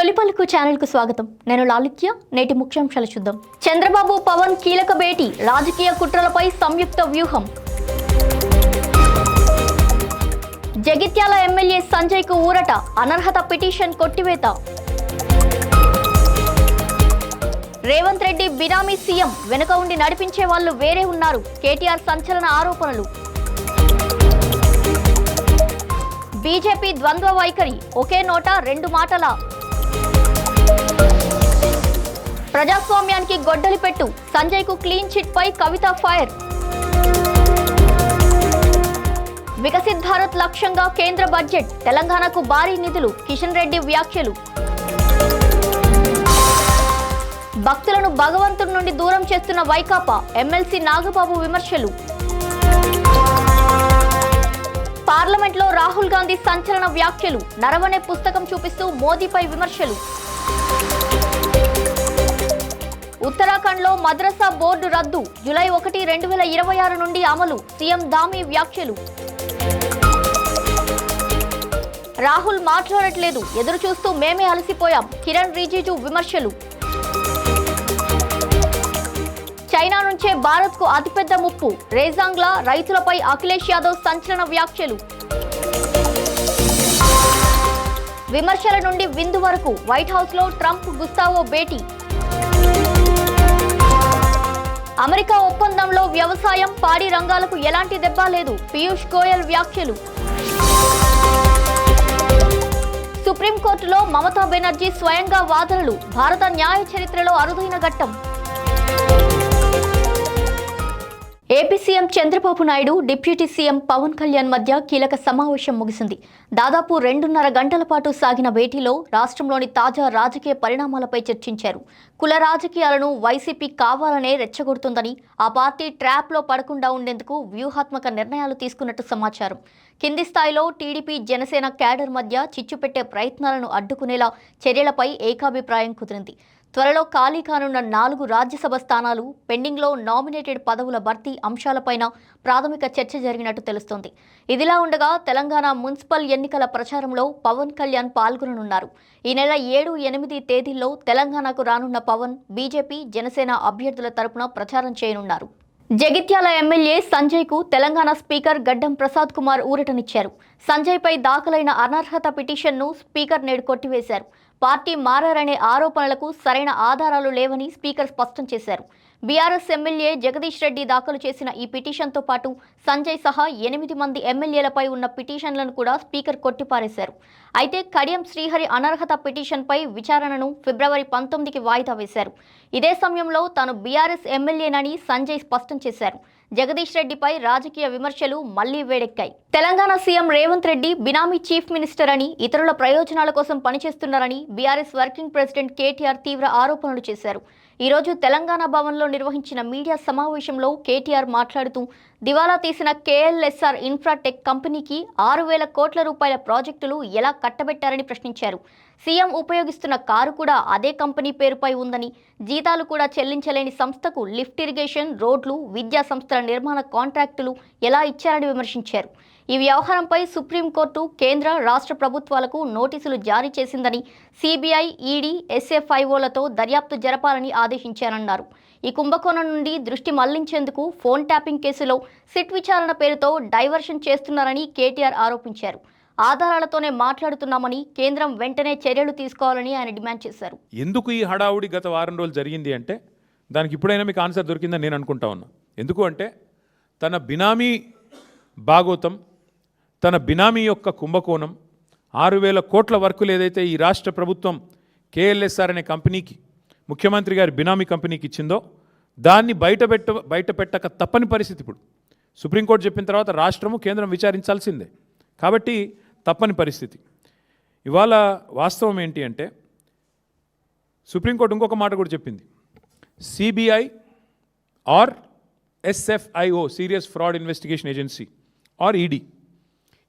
తొలిపలుకు ఛానల్కు స్వాగతం. నేను లాలిత్య నేటి ముఖ్యాంశాలు చూద్దాం. చంద్రబాబు పవన్ కీలక భేటీ రాజకీయ కుట్రలపై సంయుక్త వ్యూహం. జగిత్యాల ఎమ్మెల్యే సంజయ్కు ఊరట అనర్హత పిటిషన్ కొట్టివేత. రేవంత్ రెడ్డి బినామీ సీఎం వెనుక ఉండి నడిపించే వాళ్ళు వేరే ఉన్నారు. కేటీఆర్ సంచలన ఆరోపణలు. బీజేపీ ద్వంద్వ వైఖరి ఒకే నోట రెండు మాటల. ప్రజాస్వామ్యానికి గొడ్డలి పెట్టు. సంజయ్కు క్లీన్ చిట్ పై కవిత ఫైర్. వికసిత్ భారత్ లక్ష్యంగా కేంద్ర బడ్జెట్. తెలంగాణకు భారీ నిధులు. కిషన్ రెడ్డి వ్యాఖ్యలు. భక్తులను భగవంతుడి నుండి దూరం చేస్తున్న వైకాపా. ఎమ్మెల్సీ నాగబాబు విమర్శలు. పార్లమెంట్లో రాహుల్ గాంధీ సంచలన వ్యాఖ్యలు. నరవనే పుస్తకం చూపిస్తూ మోదీపై విమర్శలు. ఉత్తరాఖండ్లో మద్రసా బోర్డు రద్దు. జులై ఒకటి రెండు వేల ఇరవై ఆరు నుండి అమలు. సీఎం దామి వ్యాఖ్యలు. రాహుల్ మాట్లాడట్లేదు. ఎదురు చూస్తూ మేమే అలసిపోయాం. కిరణ్ రిజిజు విమర్శలు. చైనా నుంచే భారత్కు అతిపెద్ద ముప్పు. రేజాంగ్లా రైతులపై అఖిలేష్ యాదవ్ సంచలన వ్యాఖ్యలు. విమర్శల నుండి విందు వరకు. వైట్ హౌస్లో ట్రంప్ గుస్తావో భేటీ. అమెరికా ఒప్పందంలో వ్యవసాయం పాడి రంగాలకు ఎలాంటి దెబ్బ లేదు? పీయూష్ గోయల్ వ్యాఖ్యలు. సుప్రీంకోర్టులో మమతా బెనర్జీ స్వయంగా వాదనలు. భారత న్యాయ చరిత్రలో అరుదైన ఘట్టం. AP CM Chandrababu Naidu deputy CM Pawan Kalyan మధ్య కీలక సమావేశం ముగిసింది. దాదాపు రెండున్నర గంటల పాటు సాగిన భేటీలో రాష్ట్రంలోని తాజా రాజకీయ పరిణామాలపై చర్చించారు. కుల రాజకీయాలను వైసీపీ కావాలనే రెచ్చగొడుతుందని ఆ పార్టీ ట్రాప్లో పడకుండా ఉండేందుకు వ్యూహాత్మక నిర్ణయాలు తీసుకున్నట్టు సమాచారం. కింది స్థాయిలో టీడీపీ జనసేన క్యాడర్ మధ్య చిచ్చుపెట్టే ప్రయత్నాలను అడ్డుకునేలా చర్యలపై ఏకాభిప్రాయం కుదిరింది. త్వరలో ఖాళీ కానున్న నాలుగు రాజ్యసభ స్థానాలు పెండింగ్లో నామినేటెడ్ పదవుల భర్తీ అంశాలపైన ప్రాథమిక చర్చ జరిగినట్టు తెలుస్తోంది. ఇదిలా ఉండగా తెలంగాణ మున్సిపల్ ఎన్నికల ప్రచారంలో పవన్ కళ్యాణ్ పాల్గొననున్నారు. ఈ నెల ఏడు ఎనిమిది తేదీల్లో తెలంగాణకు రానున్న పవన్ బీజేపీ జనసేన అభ్యర్థుల తరపున ప్రచారం చేయనున్నారు. జగిత్యాల ఎమ్మెల్యే సంజయ్కు తెలంగాణ స్పీకర్ గడ్డం ప్రసాద్ కుమార్ ఊరటనిచ్చారు. సంజయ్పై దాఖలైన అనర్హత పిటిషన్ను స్పీకర్ నేడు కొట్టివేశారు. పార్టీ మారారనే ఆరోపణలకు సరైన ఆధారాలు లేవని స్పీకర్ స్పష్టం చేశారు. బీఆర్ఎస్ ఎమ్మెల్యే జగదీష్ రెడ్డి దాఖలు చేసిన ఈ పిటిషన్తో పాటు సంజయ్ సహా ఎనిమిది మంది ఎమ్మెల్యేలపై ఉన్న పిటిషన్లను కూడా స్పీకర్ కొట్టిపారేశారు. అయితే కడియం శ్రీహరి అనర్హత పిటిషన్పై విచారణను ఫిబ్రవరి పంతొమ్మిదికి వాయిదా వేశారు. ఇదే సమయంలో తాను బీఆర్ఎస్ ఎమ్మెల్యేనని సంజయ్ స్పష్టం చేశారు. జగదీష్ రెడ్డిపై రాజకీయ విమర్శలు మళ్ళీ వేడెక్కాయి. తెలంగాణ సీఎం రేవంత్ రెడ్డి బినామీ చీఫ్ మినిస్టర్ అని ఇతరుల ప్రయోజనాల కోసం పనిచేస్తున్నారని బీఆర్ఎస్ వర్కింగ్ ప్రెసిడెంట్ కేటీఆర్ తీవ్ర ఆరోపణలు చేశారు. ఈరోజు తెలంగాణ భవన్లో నిర్వహించిన మీడియా సమావేశంలో కేటీఆర్ మాట్లాడుతూ దివాలా తీసిన కేఎల్ఎస్ఆర్ ఇన్ఫ్రాటెక్ కంపెనీకి ఆరు వేల కోట్ల రూపాయల ప్రాజెక్టులు ఎలా కట్టబెట్టారని ప్రశ్నించారు. సీఎం ఉపయోగిస్తున్న కారు కూడా అదే కంపెనీ పేరుపై ఉందని జీతాలు కూడా చెల్లించలేని సంస్థకు లిఫ్ట్ ఇరిగేషన్ రోడ్లు విద్యా సంస్థల నిర్మాణ కాంట్రాక్టులు ఎలా ఇచ్చారని విమర్శించారు. ఈ వ్యవహారంపై సుప్రీంకోర్టు కేంద్ర రాష్ట్ర ప్రభుత్వాలకు నోటీసులు జారీ చేసిందని సిబిఐ ఈడీ ఎస్ఎఫ్ఐఓలతో దర్యాప్తు జరపాలని ఆదేశించారన్నారు. ఈ కుంభకోణం నుండి దృష్టి మళ్ళించేందుకు ఫోన్ ట్యాపింగ్ కేసులో సిట్ విచారణ పేరుతో డైవర్షన్ చేస్తున్నారని కేటీఆర్ ఆరోపించారు. ఆధారాలతోనే మాట్లాడుతున్నామని కేంద్రం వెంటనే చర్యలు తీసుకోవాలని ఆయన డిమాండ్ చేశారు. ఎందుకు ఈ హడావుడి గత వారం రోజులు జరిగింది అంటే దానికి ఇప్పుడైనా మీకు ఆన్సర్ దొరికిందని నేను అనుకుంటా ఉన్నా. ఎందుకు అంటే తన బినామీ భాగోతం తన బినామీ యొక్క కుంభకోణం ఆరు వేల కోట్ల వర్కులు ఏదైతే ఈ రాష్ట్ర ప్రభుత్వం కేఎల్ఎస్ఆర్ అనే కంపెనీకి ముఖ్యమంత్రి గారి బినామీ కంపెనీకి ఇచ్చిందో దాన్ని బయటపెట్ట బయట పెట్టక తప్పని పరిస్థితి ఇప్పుడు. సుప్రీంకోర్టు చెప్పిన తర్వాత రాష్ట్రము కేంద్రం విచారించాల్సిందే. కాబట్టి తప్పని పరిస్థితి. ఇవాళ వాస్తవం ఏంటి అంటే సుప్రీంకోర్టు ఇంకొక మాట కూడా చెప్పింది. CBI or SFIO serious fraud investigation agency or ED.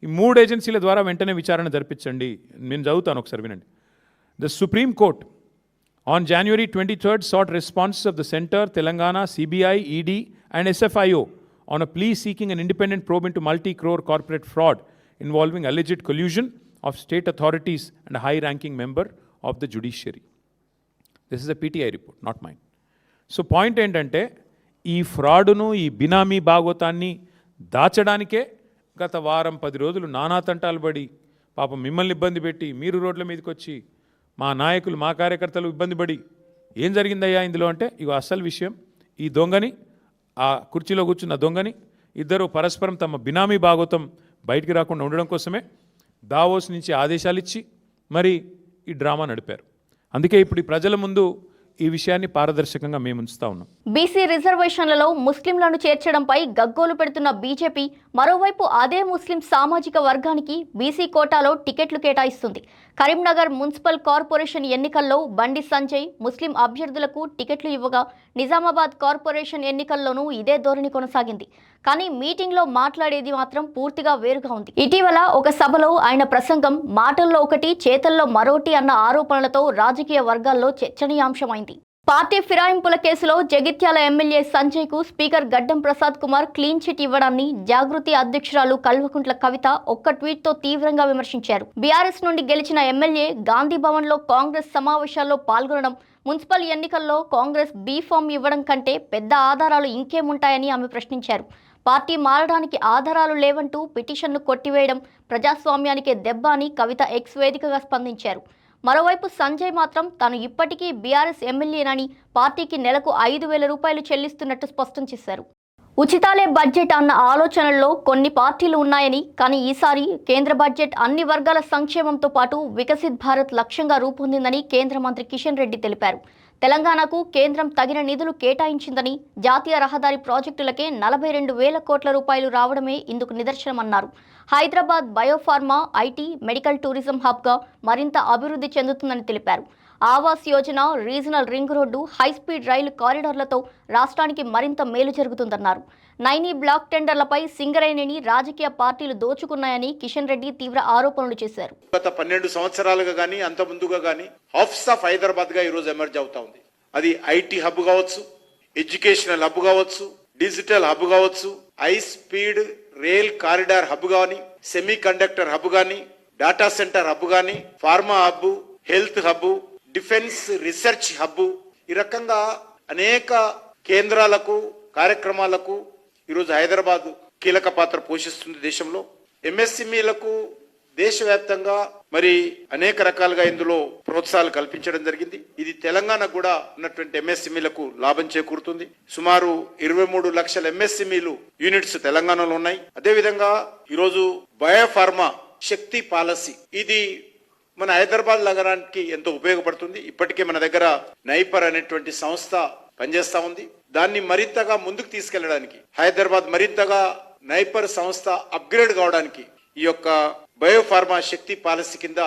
ఈ మూడు ఏజెన్సీల ద్వారా వెంటనే విచారణ జరిపించండి. నేను చదువుతాను ఒకసారి వినండి. The supreme court on January twenty third sought responses of the centre Telangana CBI ED and SFIO on a plea seeking an independent probe into multi crore corporate fraud involving collusion collusion of state authorities and high ranking member of the judiciary this is a PTI report not mind so point ఏంటంటే ఈ ఫ్రాడును ఈ బినామీ భాగోతాన్ని దాచడానికే గత వారం పది రోజులు నానా తంటాలు పడి పాపం మిమ్మల్ని ఇబ్బంది పెట్టి మీరు రోడ్ల మీదకి వచ్చి మా నాయకులు మా కార్యకర్తలు ఇబ్బంది పడి ఏం జరిగిందయ్యా ఇందులో అంటే ఇవి అసలు విషయం ఈ దొంగని ఆ కుర్చీలో కూర్చున్న దొంగని ఇద్దరు పరస్పరం తమ బినామీ భాగోతం బయటికి రాకుండా ఉండడం కోసమే దావోస్ నుంచి ఆదేశాలు ఇచ్చి మరి ఈ డ్రామా నడిపారు. అందుకే ఇప్పుడు ఈ ప్రజల ముందు ఈ విషయాన్ని పారదర్శకంగా మేము ఉంచుతా ఉన్నాం. బీసీ రిజర్వేషన్లలో ముస్లింలను చేర్చడంపై గగ్గోలు పెడుతున్న బీజేపీ మరోవైపు అదే ముస్లిం సామాజిక వర్గానికి బీసీ కోటాలో టికెట్లు కేటాయిస్తుంది. కరీంనగర్ మున్సిపల్ కార్పొరేషన్ ఎన్నికల్లో బండి సంజయ్ ముస్లిం అభ్యర్థులకు టికెట్లు ఇవ్వగా నిజామాబాద్ కార్పొరేషన్ ఎన్నికల్లోనూ ఇదే ధోరణి కొనసాగింది. కానీ మీటింగ్లో మాట్లాడేది మాత్రం పూర్తిగా వేరుగా ఉంది. ఇటీవల ఒక సభలో ఆయన ప్రసంగం మాటల్లో ఒకటి చేతల్లో మరోటి అన్న ఆరోపణలతో రాజకీయ వర్గాల్లో చర్చనీయాంశమైంది. పార్టీ ఫిరాయింపుల కేసులో Jagtial MLA సంజయ్కు speaker Gaddam Prasad Kumar clean chit ఇవ్వడాన్ని Jagruthi అధ్యక్షురాలు కల్వకుంట్ల కవిత ఒక్క ట్వీట్తో తీవ్రంగా విమర్శించారు. బీఆర్ఎస్ నుండి గెలిచిన ఎమ్మెల్యే గాంధీ భవన్లో కాంగ్రెస్ సమావేశాల్లో పాల్గొనడం మున్సిపల్ ఎన్నికల్లో కాంగ్రెస్ బీ ఫామ్ ఇవ్వడం కంటే పెద్ద ఆధారాలు ఇంకేముంటాయని ఆమె ప్రశ్నించారు. పార్టీ మారడానికి ఆధారాలు లేవంటూ పిటిషన్ను కొట్టివేయడం ప్రజాస్వామ్యానికే దెబ్బ అని కవిత ఎక్స్ వేదికగా స్పందించారు. మరోవైపు సంజయ్ మాత్రం తాను ఇప్పటికీ బీఆర్ఎస్ ఎమ్మెల్యేనని పార్టీకి నెలకు ఐదు వేల రూపాయలు చెల్లిస్తున్నట్టు స్పష్టం చేశారు. ఉచితాలే బడ్జెట్ అన్న ఆలోచనల్లో కొన్ని పార్టీలు ఉన్నాయని కానీ ఈసారి కేంద్ర బడ్జెట్ అన్ని వర్గాల సంక్షేమంతో పాటు వికసిత్ భారత్ లక్ష్యంగా రూపొందిందని కేంద్ర మంత్రి కిషన్ రెడ్డి తెలిపారు. తెలంగాణకు కేంద్రం తగిన నిధులు కేటాయించిందని జాతీయ రహదారి ప్రాజెక్టులకే నలభై రెండు వేల కోట్ల రూపాయలు రావడమే ఇందుకు నిదర్శనమన్నారు. Hyderabad biopharma IT medical tourism హబ్గా మరింత అభివృద్ధి చెందుతుందని తెలిపారు. Awas Yojana regional ring road high speed rail కారిడార్లతో రాష్ట్రానికి మరింత మేలు జరుగుతుందన్నారు. నైనీ బ్లాక్ టెండర్లపై సింగరేణిని రాజకీయ పార్టీలు దోచుకున్నాయని కిషన్ రెడ్డి తీవ్ర ఆరోపణలు చేశారు. గత పన్నెండు సంవత్సరాలుగా కానీ అంత ముందుగా కానీ హాఫ్స్ ఆఫ్ హైదరాబాద్గా ఈరోజు ఎమర్జ్ అవుతా ఉంది. అది ఐటీ హబ్ కావచ్చు ఎడ్యుకేషనల్ హబ్ కావచ్చు డిజిటల్ హబ్ కావచ్చు high speed rail corridor hub కానీ సెమీ కండక్టర్ హబ్ కానీ డాటా సెంటర్ హబ్ కానీ pharma hub health hub defence research hub ఈ రకంగా అనేక కేంద్రాలకు కార్యక్రమాలకు ఈరోజు హైదరాబాద్ కీలక పాత్ర పోషిస్తుంది దేశంలో. ఎంఎస్ఎంఈలకు దేశవ్యాప్తంగా మరి అనేక రకాలుగా ఇందులో ప్రోత్సాహాలు కల్పించడం జరిగింది. ఇది తెలంగాణ కూడా ఉన్నటువంటి ఎంఎస్ఎంఈలకు లాభం చేకూరుతుంది. సుమారు ఇరవై మూడు లక్షల ఎంఎస్ఎంఈలు యూనిట్స్ తెలంగాణలో ఉన్నాయి. అదేవిధంగా ఈరోజు బయోఫార్మా శక్తి పాలసీ. ఇది మన హైదరాబాద్ నగరానికి ఎంతో ఉపయోగపడుతుంది. ఇప్పటికే మన దగ్గర నైపర్ అనేటువంటి సంస్థ పనిచేస్తా ఉంది. దాన్ని మరింతగా ముందుకు తీసుకెళ్ళడానికి హైదరాబాద్ మరింతగా నైపర్ సంస్థ అప్గ్రేడ్ కావడానికి ఈ యొక్క బయోఫార్మా శక్తి పాలసీ కింద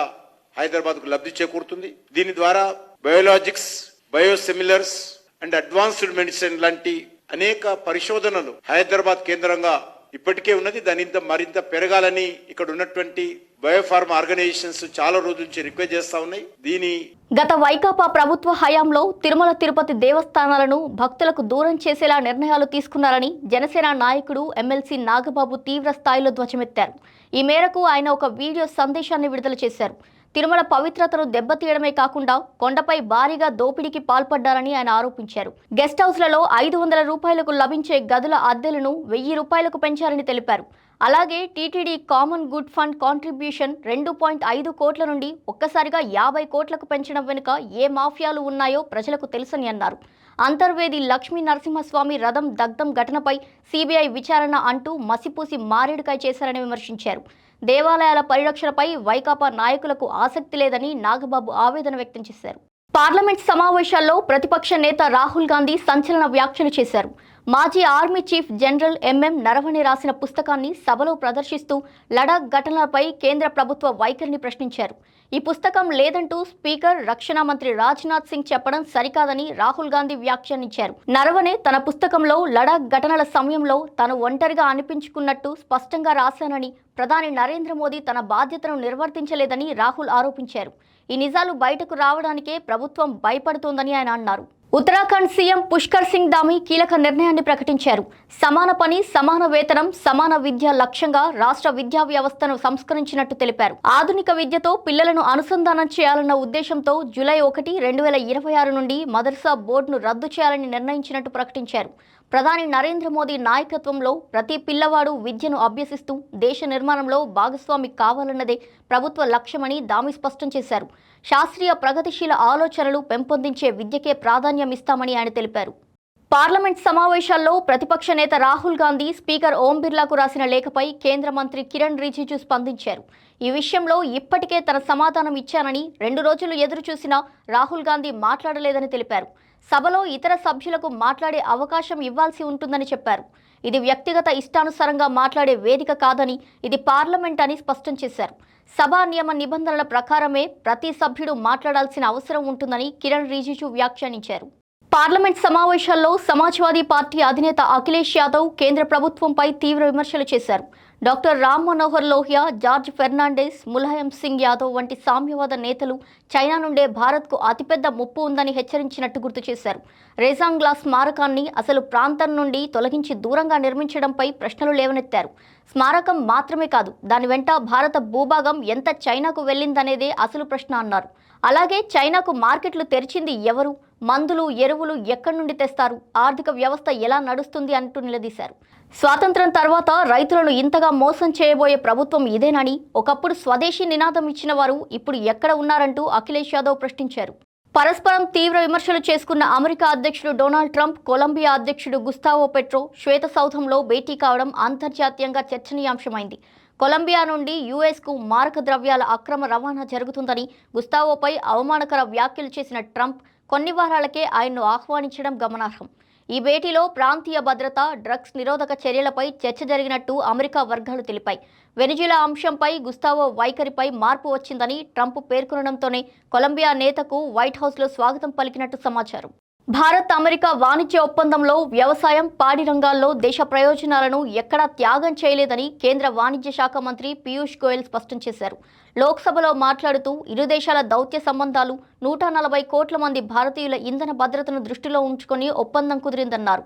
హైదరాబాద్కు లబ్ధి చేకూరుతుంది. దీని ద్వారా biologics biosimilars and advanced medicine లాంటి అనేక పరిశోధనలు హైదరాబాద్ కేంద్రంగా ఇప్పటికే ఉన్నది దాని ఇంత మరింత పెరగాలని ఇక్కడ ఉన్నటువంటి బయోఫార్మా ఆర్గనైజేషన్స్ చాలా రోజుల నుంచి రిక్వెస్ట్ చేస్తా ఉన్నాయి. దీని గత వైకాపా ప్రభుత్వ హయాంలో తిరుమల తిరుపతి దేవస్థానాలను భక్తులకు దూరం చేసేలా నిర్ణయాలు తీసుకున్నారని జనసేన నాయకుడు ఎమ్మెల్సీ నాగబాబు తీవ్ర స్థాయిలో ధ్వజమెత్తారు. ఈ మేరకు ఆయన ఒక వీడియో సందేశాన్ని విడుదల చేశారు. తిరుమల పవిత్రతను దెబ్బతీయడమే కాకుండా కొండపై భారీగా దోపిడీకి పాల్పడ్డారని ఆయన ఆరోపించారు. గెస్ట్ హౌస్లలో ఐదు వందల రూపాయలకు లభించే గదుల అద్దెలను వెయ్యి రూపాయలకు పెంచారని తెలిపారు. అలాగే TTD common good fund contribution రెండు పాయింట్ ఐదు కోట్ల నుండి ఒక్కసారిగా యాభై కోట్లకు పెంచడం వెనుక ఏ మాఫియాలు ఉన్నాయో ప్రజలకు తెలుసని అన్నారు. అంతర్వేది లక్ష్మీ నరసింహస్వామి రథం దగ్ధం ఘటనపై సిబిఐ విచారణ అంటూ మసిపూసి మారేడుకాయ చేశారని విమర్శించారు. దేవాలయాల పరిరక్షణపై వైకాపా నాయకులకు ఆసక్తి లేదని నాగబాబు ఆవేదన వ్యక్తం చేశారు. పార్లమెంట్ సమావేశాల్లో ప్రతిపక్ష నేత రాహుల్ గాంధీ సంచలన వ్యాఖ్యలు చేశారు. మాజీ army chief general MM Naravane రాసిన పుస్తకాన్ని సభలో ప్రదర్శిస్తూ లడాక్ ఘటనలపై కేంద్ర ప్రభుత్వ వైఖరిని ప్రశ్నించారు. ఈ పుస్తకం లేదంటూ స్పీకర్ రక్షణ మంత్రి రాజ్నాథ్ సింగ్ చెప్పడం సరికాదని రాహుల్ గాంధీ వ్యాఖ్యానించారు. నరవనే తన పుస్తకంలో లడాక్ ఘటనల సమయంలో తాను ఒంటరిగా అనిపించుకున్నట్టు స్పష్టంగా రాశానని ప్రధాని నరేంద్ర మోదీ తన బాధ్యతను నిర్వర్తించలేదని రాహుల్ ఆరోపించారు. ఈ నిజాలు బయటకు రావడానికే ప్రభుత్వం భయపడుతోందని ఆయన అన్నారు. ఉత్తరాఖండ్ సీఎం పుష్కర్ సింగ్ దామి కీలక నిర్ణయాన్ని ప్రకటించారు. సమాన పని సమాన వేతనం సమాన విద్య లక్ష్యంగా రాష్ట్ర విద్యా వ్యవస్థను సంస్కరించినట్టు తెలిపారు. ఆధునిక విద్యతో పిల్లలను అనుసంధానం చేయాలన్న ఉద్దేశంతో జూలై ఒకటి రెండు వేల ఇరవై ఆరు నుండి మదర్సా బోర్డును రద్దు చేయాలని నిర్ణయించినట్టు ప్రకటించారు. ప్రధాని నరేంద్ర మోదీ నాయకత్వంలో ప్రతి పిల్లవాడు విద్యను అభ్యసిస్తూ దేశ నిర్మాణంలో భాగస్వామి కావాలన్నదే ప్రభుత్వ లక్ష్యమని దామి స్పష్టం చేశారు. శాస్త్రీయ ప్రగతిశీల ఆలోచనలు పెంపొందించే విద్యకే ప్రాధాన్యం ఇస్తామని ఆయన తెలిపారు. పార్లమెంట్ సమావేశాల్లో ప్రతిపక్ష నేత రాహుల్ గాంధీ స్పీకర్ ఓం బిర్లాకు రాసిన లేఖపై కేంద్ర మంత్రి కిరణ్ రిజిజు స్పందించారు. ఈ విషయంలో ఇప్పటికే తన సమాధానం ఇచ్చానని రెండు రోజులు ఎదురు చూసినా రాహుల్ గాంధీ మాట్లాడలేదని తెలిపారు. సభలో ఇతర సభ్యులకు మాట్లాడే అవకాశం ఇవ్వాల్సి ఉంటుందని చెప్పారు. ఇది వ్యక్తిగత ఇష్టానుసారంగా మాట్లాడే వేదిక కాదని ఇది పార్లమెంట్ అని స్పష్టం చేశారు. సభా నియమ నిబంధనల ప్రకారమే ప్రతి సభ్యుడు మాట్లాడాల్సిన అవసరం ఉంటుందని కిరణ్ రిజిజు వ్యాఖ్యానించారు. పార్లమెంట్ సమావేశాల్లో సమాజ్వాదీ పార్టీ అధినేత అఖిలేష్ యాదవ్ కేంద్ర ప్రభుత్వంపై తీవ్ర విమర్శలు చేశారు. డాక్టర్ రామ్ మనోహర్ లోహియా జార్జ్ ఫెర్నాండెస్ ములాయం సింగ్ యాదవ్ వంటి సామ్యవాద నేతలు చైనా నుండే భారత్కు అతిపెద్ద ముప్పు ఉందని హెచ్చరించినట్టు గుర్తు చేశారు. రేజాంగ్లా స్మారకాన్ని అసలు ప్రాంతం నుండి తొలగించి దూరంగా నిర్మించడంపై ప్రశ్నలు లేవనెత్తారు. స్మారకం మాత్రమే కాదు దాని వెంట భారత భూభాగం ఎంత చైనాకు వెళ్ళిందనేదే అసలు ప్రశ్న అన్నారు. అలాగే చైనాకు మార్కెట్లు తెరిచింది ఎవరు? మందులు ఎరువులు ఎక్కడి నుండి తెస్తారు? ఆర్థిక వ్యవస్థ ఎలా నడుస్తుంది అంటూ నిలదీశారు. స్వాతంత్రం తర్వాత రైతులను ఇంతగా మోసం చేయబోయే ప్రభుత్వం ఇదేనని ఒకప్పుడు స్వదేశీ నినాదం ఇచ్చిన వారు ఇప్పుడు ఎక్కడ ఉన్నారంటూ అఖిలేష్ యాదవ్ ప్రశ్నించారు. పరస్పరం తీవ్ర విమర్శలు చేసుకున్న అమెరికా అధ్యక్షుడు డొనాల్డ్ ట్రంప్ కొలంబియా అధ్యక్షుడు గుస్తావో పెట్రో శ్వేత సౌధంలో భేటీ కావడం అంతర్జాతీయంగా చర్చనీయాంశమైంది. కొలంబియా నుండి యుఎస్కు మారక ద్రవ్యాల అక్రమ రవాణా జరుగుతుందని గుస్తావోపై అవమానకర వ్యాఖ్యలు చేసిన ట్రంప్ కొన్ని వారాలకే ఆయన్ను ఆహ్వానించడం గమనార్హం. ఈ భేటీలో ప్రాంతీయ భద్రత డ్రగ్స్ నిరోధక చర్యలపై చర్చ జరిగినట్టు అమెరికా వర్గాలు తెలిపాయి. వెనిజులా అంశంపై గుస్తావో వైఖరిపై మార్పు వచ్చిందని ట్రంప్ పేర్కొనడంతోనే కొలంబియా నేతకు వైట్ హౌస్లో స్వాగతం పలికినట్టు సమాచారం. భారత్ అమెరికా వాణిజ్య ఒప్పందంలో వ్యవసాయం పాడి రంగాల్లో దేశ ప్రయోజనాలను ఎక్కడా త్యాగం చేయలేదని కేంద్ర వాణిజ్య శాఖ మంత్రి పీయూష్ గోయల్ స్పష్టం చేశారు. లోక్సభలో మాట్లాడుతూ ఇరు దేశాల దౌత్య సంబంధాలు నూట నలభై కోట్ల మంది భారతీయుల ఇంధన భద్రతను దృష్టిలో ఉంచుకొని ఒప్పందం కుదిరిందన్నారు.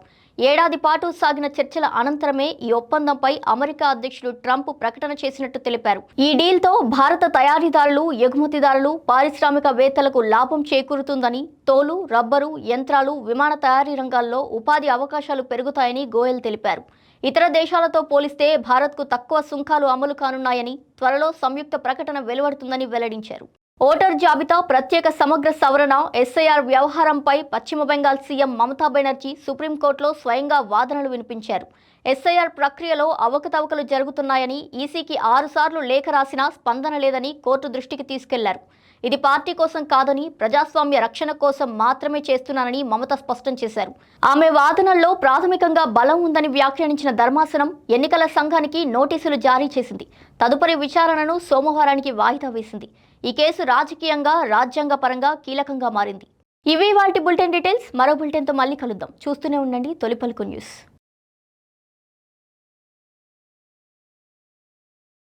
ఏడాది పాటు సాగిన చర్చల అనంతరమే ఈ ఒప్పందంపై అమెరికా అధ్యక్షుడు ట్రంప్ ప్రకటన చేసినట్టు తెలిపారు. ఈ డీల్తో భారత తయారీదారులు ఎగుమతిదారులు పారిశ్రామికవేత్తలకు లాభం చేకూరుతుందని తోలు రబ్బరు యంత్రాలు విమాన తయారీ రంగాల్లో ఉపాధి అవకాశాలు పెరుగుతాయని గోయల్ తెలిపారు. ఇతర దేశాలతో పోలిస్తే భారత్కు తక్కువ సుంకాలు అమలు కానున్నాయని త్వరలో సంయుక్త ప్రకటన వెలువడుతుందని వెల్లడించారు. ఓటర్ జాబితా ప్రత్యేక సమగ్ర సవరణ ఎస్ఐఆర్ వ్యవహారంపై పశ్చిమ బెంగాల్ సీఎం మమతా బెనర్జీ సుప్రీంకోర్టులో స్వయంగా వాదనలు వినిపించారు. ఎస్ఐఆర్ ప్రక్రియలో అవకతవకలు జరుగుతున్నాయని ఈసీకి ఆరుసార్లు లేఖ రాసినా స్పందన లేదని కోర్టు దృష్టికి తీసుకెళ్ళారు. ఇది పార్టీ కోసం కాదని ప్రజాస్వామ్య రక్షణ కోసం మాత్రమే చేస్తున్నానని మమత స్పష్టం చేశారు. ఆమె వాదనల్లో ప్రాథమికంగా బలం ఉందని వ్యాఖ్యానించిన ధర్మాసనం ఎన్నికల సంఘానికి నోటీసులు జారీ చేసింది. తదుపరి విచారణను సోమవారానికి వాయిదా వేసింది. ఈ కేసు రాజకీయంగా రాజ్యాంగ పరంగా కీలకంగా మారింది. ఇవి వాటి బులెటిన్ డీటెయిల్స్. మరో బులెటిన్తో మళ్ళీ కలుద్దాం. చూస్తూనే ఉండండి తొలిపలుకు న్యూస్.